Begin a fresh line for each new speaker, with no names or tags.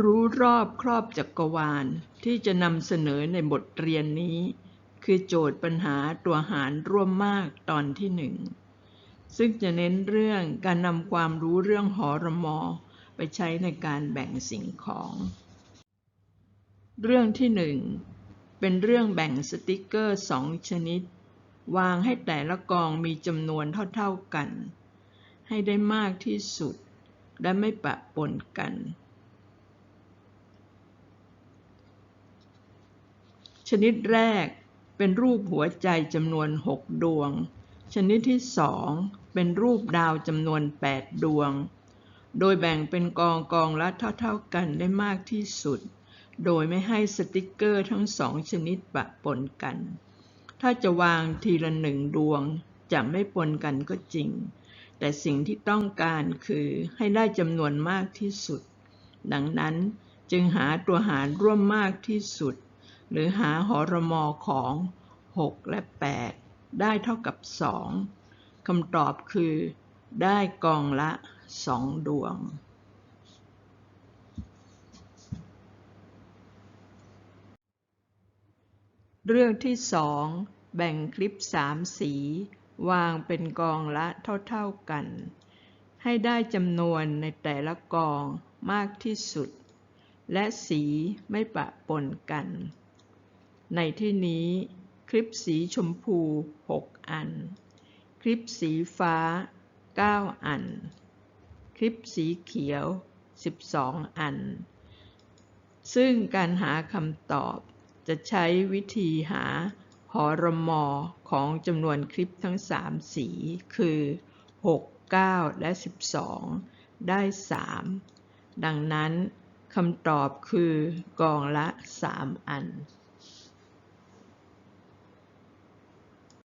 รู้รอบครอบจักรวาลที่จะนำเสนอในบทเรียนนี้ คือโจทย์ปัญหาตัวหารร่วมมากตอนที่หนึ่งซึ่งจะเน้นเรื่องการนำความรู้เรื่องหอรมอไปใช้ในการแบ่งสิ่งของ เรื่องที่หนึ่งเป็นเรื่องแบ่งสติกเกอร์สองชนิด วางให้แต่ละกองมีจำนวนเท่าๆกัน ให้ได้มากที่สุด และไม่ปะปนกัน ชนิดแรกเป็นรูปหัวใจจำนวน 6 ดวง ชนิดที่2เป็นรูปดาวจำนวน 8 ดวง โดยแบ่งเป็นกองกองละเท่าๆกันได้มากที่สุด โดยไม่ให้สติกเกอร์ทั้งสองชนิดปะปนกัน ถ้าจะวางทีละหนึ่งดวงจะไม่ปนกันก็จริง แต่สิ่งที่ต้องการคือให้ได้จำนวนมากที่สุด ดังนั้นจึงหาตัวหารร่วมมากที่สุด หรือหาหอรมอของ 6 และ 8 ได้เท่ากับ 2คำตอบคือ ได้กองละ 2 ดวง เรื่องที่สองแบ่งคลิปสามสี วางเป็นกองละเท่าๆกัน ให้ได้จำนวนในแต่ละกองมากที่สุด และสีไม่ปะปนกัน ในที่นี้คลิปสีชมพู 6 อัน คลิปสีฟ้า 9 อัน คลิปสีเขียว 12 อัน ซึ่งการหาคำตอบจะใช้วิธีหาหอรมอของจำนวนคลิปทั้ง 3 สี คือ 6 9 และ 12 ได้ 3 ดังนั้นคำตอบคือกองละ 3 อัน